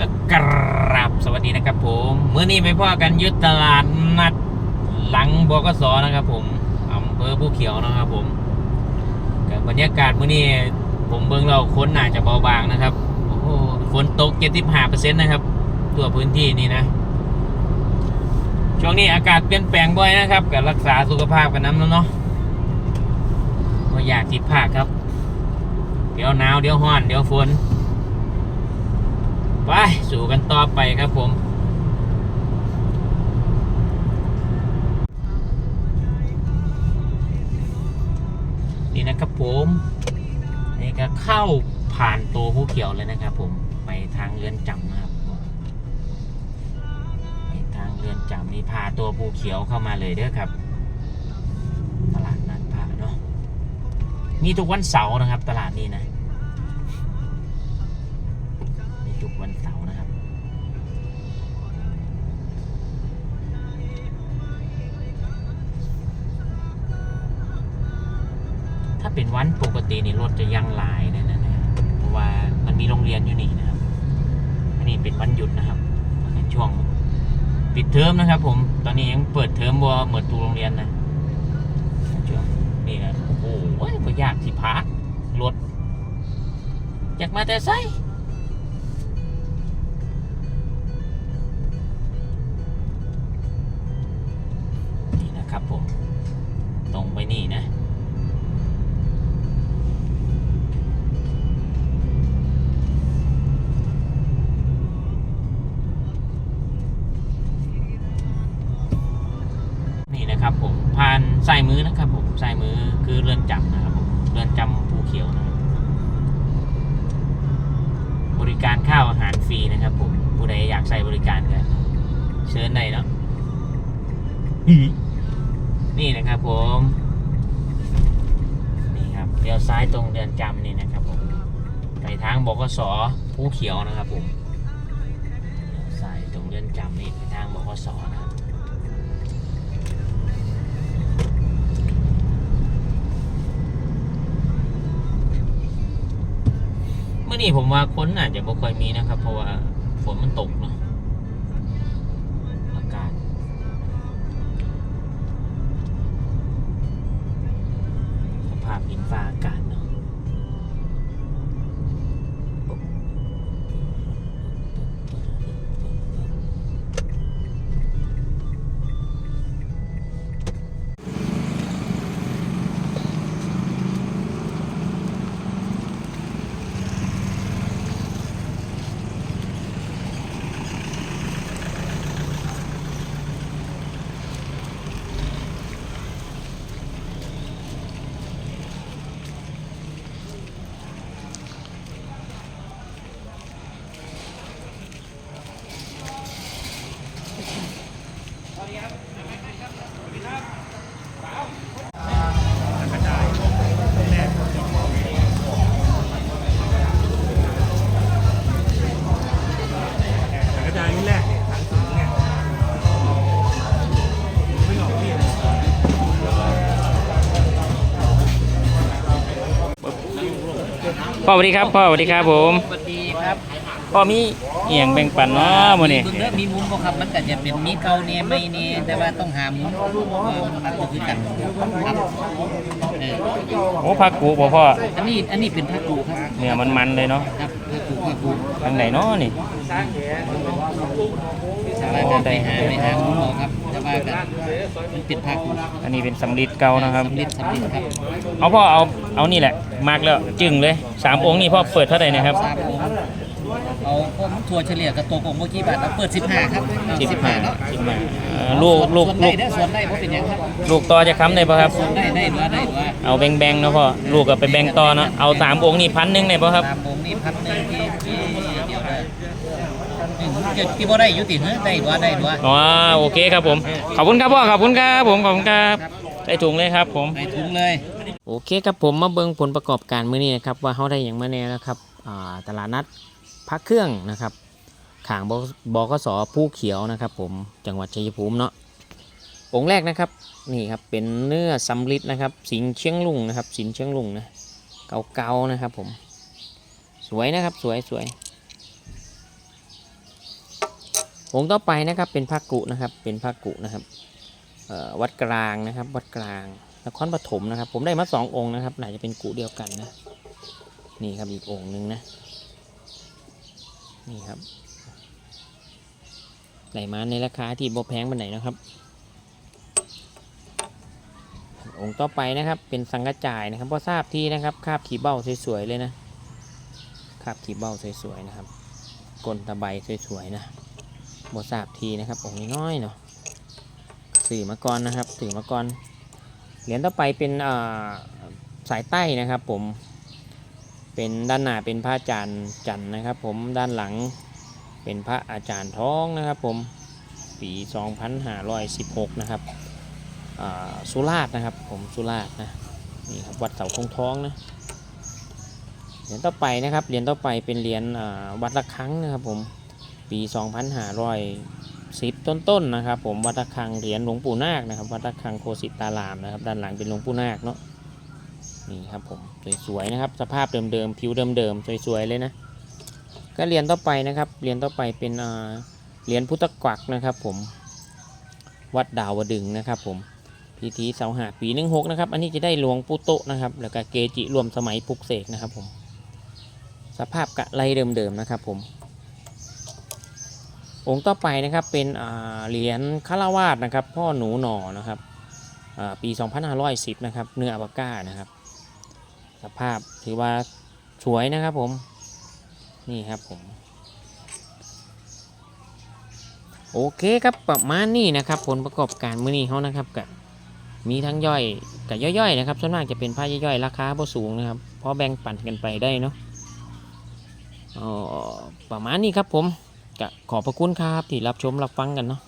ก็กราบสวัสดีนะครับผมเมื่อนี้ไปพ่อกันยุทธตลาดนัดหลังบกสนะครับ ผมอำเภอผู้เขียวนะครับ ผมกับบรรยากาศเมื่อนี้ผมเบิ่งเราคนน่าจะเบาบางนะครับโอ้โหฝนตก75%นต์นะครับ ตัวพื้นที่นี่นะ ช่วงนี้อากาศเปลี่ยนแปลงบ่อยนะครับกับรักษาสุขภาพกันน้ำแล้วเนาะก็อยากจิตภาคครับ เดี๋ยวหนาวเดี๋ยวห้อนเดี๋ยวฝน ไปสู่กันต่อไปครับผม นี่นะครับผมนี่ก็เข้าผ่านตัวผู้เขียวเลยนะครับผมไปทางเรือนจำนะครับไปทางเรือนจำนี่พาตัวผู้เขียวเข้ามาเลยเด้อครับ ตลาดนัดพระเนาะมีทุกวันเสาร์นะครับ ตลาดนี้นะ เป็นวันปกตินี่รถจะยังหลายนะนะนะเพราะว่ามันมีโรงเรียนอยู่นี่นะครับ อันนี้เป็นวันหยุดนะครับในช่วงปิดเทอมนะครับ ผม ตอนนี้ยังเปิดเทอมบ่เหมือนตูโรงเรียนนะช่วงนี่นะโอ้โหก็ยากที่พักรถอยากมาแต่ไซนี่นะครับผม ตรงไปนี่นะ นะครับผมผ่านใส่มือนะครับผมใส่มือคือเรือนจำนะครับผมเรือนจำภูเขียวนะครับ บริการข้าวอาหารฟรีนะครับผมผู้ใดอยากใส่บริการกันเชิญได้เนาะนี่นะครับผมนี่ครับเลี้ยวซ้ายตรงเดือนจำนี่นะครับผมไปทางบกสผู้เขียวนะครับผมเลี้ยวซ้ายตรงเดือนจำนี่ไปทางบกสนะครับ เมื่อนี้ผมว่าคนอาจจะบ่ค่อยมีนะครับ เพราะว่าฝนมันตกเนาะอากาศสภาพอินฟ้า พ่อสวัสดีครับพ่อสวัสดีครับผม พ่อมีเอียงแบ่งปันเนาะมื้อนี้ เบิ่งเด้อมีมุ้งบ่ครับมันก็จะเป็นมีเก่าเนี่ยไม่เนี่ยแต่ว่าต้องหามุ้งว่ามันก็คือกันครับเออโอ้ผักกูบ่พ่ออันนี้อันนี้เป็นผ้ากูครับ เนื้อมันมันๆเลยเนาะครับผ้ากูผ้ากูทางไหนเนาะนี่แต่ว่ากันไปหาไปหามุ้งเอาครับแต่ว่ากันมันเป็นผ้ากูอันนี้เป็นสำลิดเก่านะครับ สำเร็จสำเร็จครับเอาพ่อเอาเอานี่แหละ มากแล้วจึงเลยสามองค์นี่พ่อเปิดเท่าไหร่นะครับทราบผม เอาพวกทัวร์เฉลี่ยกับตัวกงเมื่อกี้บาทเอาเปิด 15 ครับเอา15เนาะสิบมาเอ่อลูกลูกส่วนลูได้กเด้อส่วนได้เพราะเป็นหยังครับลูกต่อจะค้ำได้ป่ะครับ ส่วนได้ได้ด้วยได้ด้วยเอาแบ่งๆเนาะพ่อลูกก็ไปแบ่งต่อเนาะเอาสามองค์นี่พันหนึ่งได้ป่ะครับ ตามผมนี่พันหนึ่งที่ที่เดียวเลยที่ที่บ่ได้อยุติเฮ้ยได้ด้วยได้ด้วยอ๋อโอเคครับผม ขอบคุณครับพ่อขอบคุณครับผมขอบคุณครับได้ถุงเลยครับผมไปถุงเลย โอเคครับผมมาเบิ่งผลประกอบการมื้อนี้นะครับว่าเขาได้อย่างมาแน่นะครับอ่าตลาดนัด พักเครื่องนะครับขางบบกสผู้เขียวนะครับ ผมจังหวัดชัยภูมิเนาะองค์แรกนะครับนี่ครับเป็นเนื้อสำลิดนะครับ สิงเชียงลุงนะครับ สินเชียงลุงนะเก่าๆนะครับ ผม สวยนะครับสวยสวยองค์ต่อไปนะครับเป็นพระกุนะครับเป็นพระกุนะครับวัดกลางนะครับ วัดกลางนครปฐมนะครับ ผมได้มาสององค์นะครับน่าจะเป็นกุเดียวกันนะ นี่ครับอีกองค์หนึ่งนะ นี่ครับได้มาในราคาที่บ่แพงปานไหนนะครับ องค์ต่อไปนะครับเป็นสังกะจายนะครับพอทราบที่นะครับคาบขีเบ้าสวยๆเลยนะคาบขีเบ้าสวยๆนะครับกลตะไบสวยๆนะบทราบทีนะครับองค์น้อยๆเนาะสื่อมาก่อนนะครับสื่อมาก่อนเหรียญต่อไปเป็นสายใต้นะครับ ผม เป็นด้านหน้าเป็นพระอาจารย์จันทร์นะครับ ผมด้านหลังเป็นพระอาจารย์ท้องนะครับผมปี 2516 นะครับอ่าสุราษฎร์นะครับผมสุราษฎร์นะนี่ครับวัดเสาคงท้องนะเหรียญต่อไปนะครับเหรียญต่อไปเป็นเหรียญอ่าวัดละครั้งนะครับผมปี 2510 ต้นๆนะครับผมวัดละครังเหรียญหลวงปู่นาคนะครับวัดละครังโคสิตารามนะครับด้านหลังเป็นหลวงปู่นาคเนาะ นี่ครับผมสวยๆนะครับ สภาพเดิมๆผิวเดิมๆสวยๆเลยนะก็เหรียญต่อไปนะครับเหรียญต่อไปเป็นเหรียญพุทธกวักนะครับ ผมวัดดาวดึงนะครับผมพิธีเสาหาปีหนึ่งหกนะครับ อันนี้จะได้หลวงปู่โตนะครับ แล้วก็เกจิรวมสมัยปุกเสกนะครับผม สภาพกะไรเดิมๆนะครับผม องค์ต่อไปนะครับเป็นเหรียญคาราวาสนะครับ พ่อหนูหน่อนะครับอ่าปี 2510 นะครับ เนื้ออัปาก้านะครับ สภาพถือว่าสวยนะครับผม นี่ครับผม โอเคครับประมาณนี้นะครับ ผลประกอบการมือนี้เขานะครับกับมีทั้งย่อยกับย่อยๆนะครับส่วนมากจะเป็นผ้าย่อยๆราคาบ่สูงนะครับเพราะแบ่งปันกันไปได้เนาะออประมาณนี้ครับผมก็ขอบพระคุณครับที่รับชมรับฟังกันเนาะ